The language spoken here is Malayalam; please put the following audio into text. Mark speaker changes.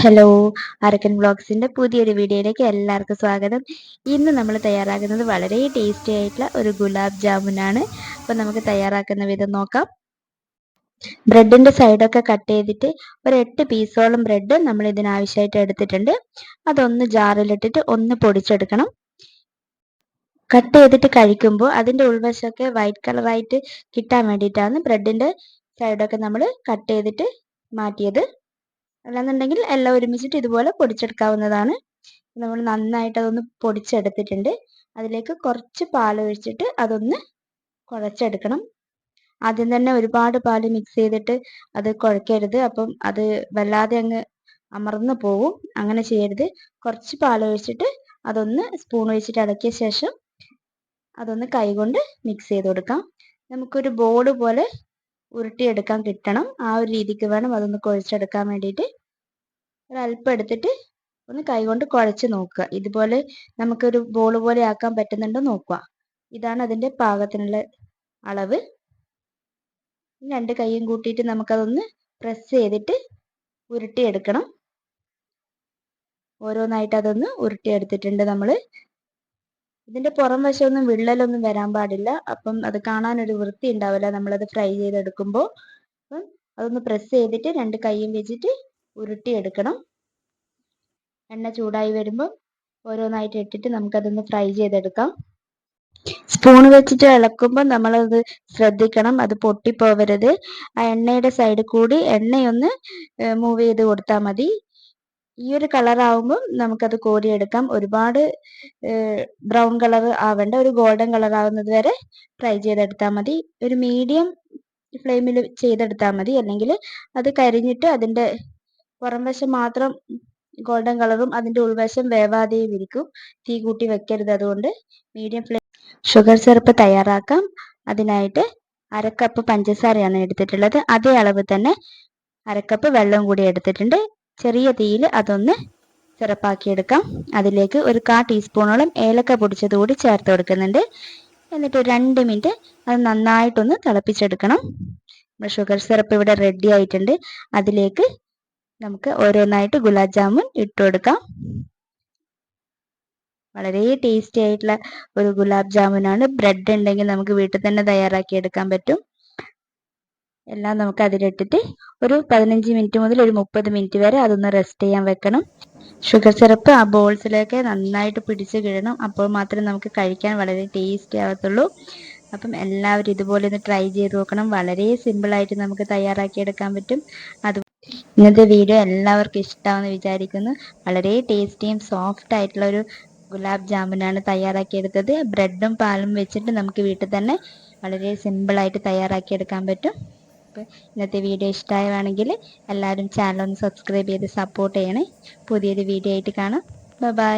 Speaker 1: ഹലോ അരക്കൻ വ്ളോഗ്സിന്റെ പുതിയൊരു വീഡിയോയിലേക്ക് എല്ലാവർക്കും സ്വാഗതം ഇന്ന് നമ്മൾ തയ്യാറാക്കുന്നത് വളരെ ടേസ്റ്റി ആയിട്ടുള്ള ഒരു ഗുലാബ് ജാമുൻ ആണ് അപ്പോൾ നമുക്ക് തയ്യാറാക്കുന്ന വിധം നോക്കാം ബ്രെഡിന്റെ സൈഡൊക്കെ കട്ട് ചെയ്തിട്ട് ഒരു എട്ട് പീസോളം ബ്രെഡ് നമ്മൾ ഇതിനാവശ്യമായിട്ട് എടുത്തിട്ടുണ്ട് അതൊന്ന് ജാറിലിട്ടിട്ട് ഒന്ന് പൊടിച്ചെടുക്കണം കട്ട് ചെയ്തിട്ട് കഴിക്കുമ്പോൾ അതിന്റെ ഉൾവശമൊക്കെ വൈറ്റ് കളറായിട്ട് കിട്ടാൻ വേണ്ടിയിട്ടാണ് ബ്രെഡിന്റെ സൈഡൊക്കെ നമ്മൾ കട്ട് ചെയ്തിട്ട് മാറ്റിയത് അല്ലാന്നുണ്ടെങ്കിൽ എല്ലാം ഒരുമിച്ചിട്ട് ഇതുപോലെ പൊടിച്ചെടുക്കാവുന്നതാണ് നമ്മൾ നന്നായിട്ട് അതൊന്ന് പൊടിച്ചെടുത്തിട്ടുണ്ട് അതിലേക്ക് കുറച്ച് പാൽ ഒഴിച്ചിട്ട് അതൊന്ന് കുഴച്ചെടുക്കണം ആദ്യം തന്നെ ഒരുപാട് പാൽ മിക്സ് ചെയ്തിട്ട് അത് കുഴക്കരുത് അപ്പം അത് വല്ലാതെ അങ്ങ് അമർന്നു പോവും അങ്ങനെ ചെയ്യരുത് കുറച്ച് പാൽ ഒഴിച്ചിട്ട് അതൊന്ന് സ്പൂൺ ഒഴിച്ചിട്ട് ഇളക്കിയ ശേഷം അതൊന്ന് കൈകൊണ്ട് മിക്സ് ചെയ്ത് കൊടുക്കാം നമുക്കൊരു ബോർഡ് പോലെ ഉരുട്ടിയെടുക്കാൻ കിട്ടണം ആ ഒരു രീതിക്ക് വേണം അതൊന്ന് കുഴച്ചെടുക്കാൻ വേണ്ടിയിട്ട് ഒരല്പം എടുത്തിട്ട് ഒന്ന് കൈകൊണ്ട് കുഴച്ച് നോക്കുക ഇതുപോലെ നമുക്കൊരു ബോൾ പോലെ ആക്കാൻ പറ്റുന്നുണ്ടോ നോക്കുക ഇതാണ് അതിൻ്റെ പാകത്തിനുള്ള അളവ് രണ്ട് കൈയും കൂട്ടിയിട്ട് നമുക്കതൊന്ന് പ്രസ് ചെയ്തിട്ട് ഉരുട്ടിയെടുക്കണം ഓരോന്നായിട്ട് അതൊന്ന് ഉരുട്ടിയെടുത്തിട്ടുണ്ട് നമ്മൾ ഇതിന്റെ പുറം വശമൊന്നും വിള്ളലൊന്നും വരാൻ പാടില്ല അപ്പം അത് കാണാൻ ഒരു വൃത്തി ഉണ്ടാവില്ല നമ്മളത് ഫ്രൈ ചെയ്തെടുക്കുമ്പോൾ അപ്പം അതൊന്ന് പ്രസ് ചെയ്തിട്ട് രണ്ട് കൈയും വെച്ചിട്ട് ഉരുട്ടി എടുക്കണം എണ്ണ ചൂടായി വരുമ്പോൾ ഓരോന്നായിട്ട് ഇട്ടിട്ട് നമുക്കതൊന്ന് ഫ്രൈ ചെയ്തെടുക്കാം സ്പൂൺ വെച്ചിട്ട് ഇളക്കുമ്പോൾ നമ്മളത് ശ്രദ്ധിക്കണം അത് പൊട്ടിപ്പോവരുത് ആ എണ്ണയുടെ സൈഡിൽ കൂടി എണ്ണയൊന്ന് മൂവ് ചെയ്ത് കൊടുത്താൽ മതി ഈ ഒരു കളർ ആവുമ്പോൾ നമുക്കത് കോരിയെടുക്കാം ഒരുപാട് ബ്രൗൺ കളർ ആവേണ്ട ഒരു ഗോൾഡൻ കളർ ആവുന്നത് വരെ ഫ്രൈ ചെയ്തെടുത്താൽ മതി ഒരു മീഡിയം ഫ്ലെയിമിൽ ചെയ്തെടുത്താൽ മതി അല്ലെങ്കിൽ അത് കരിഞ്ഞിട്ട് അതിൻ്റെ പുറം വശം മാത്രം ഗോൾഡൻ കളറും അതിൻ്റെ ഉൾവശം വേവാതെയും ഇരിക്കും തീ കൂട്ടി വെക്കരുത് അതുകൊണ്ട് മീഡിയം ഫ്ലെയിം ഷുഗർ സിറപ്പ് തയ്യാറാക്കാം അതിനായിട്ട് അരക്കപ്പ് പഞ്ചസാരയാണ് എടുത്തിട്ടുള്ളത് അതേ അളവ് തന്നെ അരക്കപ്പ് വെള്ളം കൂടി എടുത്തിട്ടുണ്ട് ചെറിയ തീയിൽ അതൊന്ന് എടുക്കാം അതിലേക്ക് ഒരു കാ ടീസ്പൂണോളം ഏലക്ക പൊടിച്ചത് കൂടി ചേർത്ത് കൊടുക്കുന്നുണ്ട് എന്നിട്ട് രണ്ട് മിനിറ്റ് അത് നന്നായിട്ടൊന്ന് തിളപ്പിച്ചെടുക്കണം നമ്മുടെ ഷുഗർ സിറപ്പ് ഇവിടെ റെഡി ആയിട്ടുണ്ട് അതിലേക്ക് നമുക്ക് ഓരോന്നായിട്ട് ഗുലാബ് ജാമുൻ ഇട്ട് കൊടുക്കാം വളരെ ടേസ്റ്റി ആയിട്ടുള്ള ഒരു ഗുലാബ് ജാമുനാണ് ബ്രെഡ് ഉണ്ടെങ്കിൽ നമുക്ക് വീട്ടിൽ തന്നെ തയ്യാറാക്കി എടുക്കാൻ പറ്റും എല്ലാം നമുക്ക് അതിലിട്ടിട്ട് ഒരു പതിനഞ്ച് മിനിറ്റ് മുതൽ ഒരു മുപ്പത് മിനിറ്റ് വരെ അതൊന്ന് റെസ്റ്റ് ചെയ്യാൻ വെക്കണം ഷുഗർ സിറപ്പ് ആ ബോൾസിലേക്ക് നന്നായിട്ട് പിടിച്ച് കിഴണം അപ്പോൾ മാത്രമേ നമുക്ക് കഴിക്കാൻ വളരെ ടേസ്റ്റി ആവത്തുള്ളൂ അപ്പം എല്ലാവരും ഇതുപോലെ ഒന്ന് ട്രൈ ചെയ്ത് നോക്കണം വളരെ സിമ്പിളായിട്ട് നമുക്ക് തയ്യാറാക്കിയെടുക്കാൻ പറ്റും അത് ഇന്നത്തെ വീഡിയോ എല്ലാവർക്കും ഇഷ്ടമാണെന്ന് വിചാരിക്കുന്നു വളരെ ടേസ്റ്റിയും സോഫ്റ്റ് ആയിട്ടുള്ള ഒരു ഗുലാബ് ജാമുനാണ് തയ്യാറാക്കിയെടുത്തത് ബ്രെഡും പാലും വെച്ചിട്ട് നമുക്ക് വീട്ടിൽ തന്നെ വളരെ സിമ്പിളായിട്ട് തയ്യാറാക്കിയെടുക്കാൻ പറ്റും അപ്പോൾ ഇന്നത്തെ വീഡിയോ ഇഷ്ടമായാണെങ്കിൽ എല്ലാവരും ചാനൽ ഒന്ന് സബ്സ്ക്രൈബ് ചെയ്ത് സപ്പോർട്ട് ചെയ്യണേ പുതിയൊരു വീഡിയോ ആയിട്ട് കാണാം ബൈ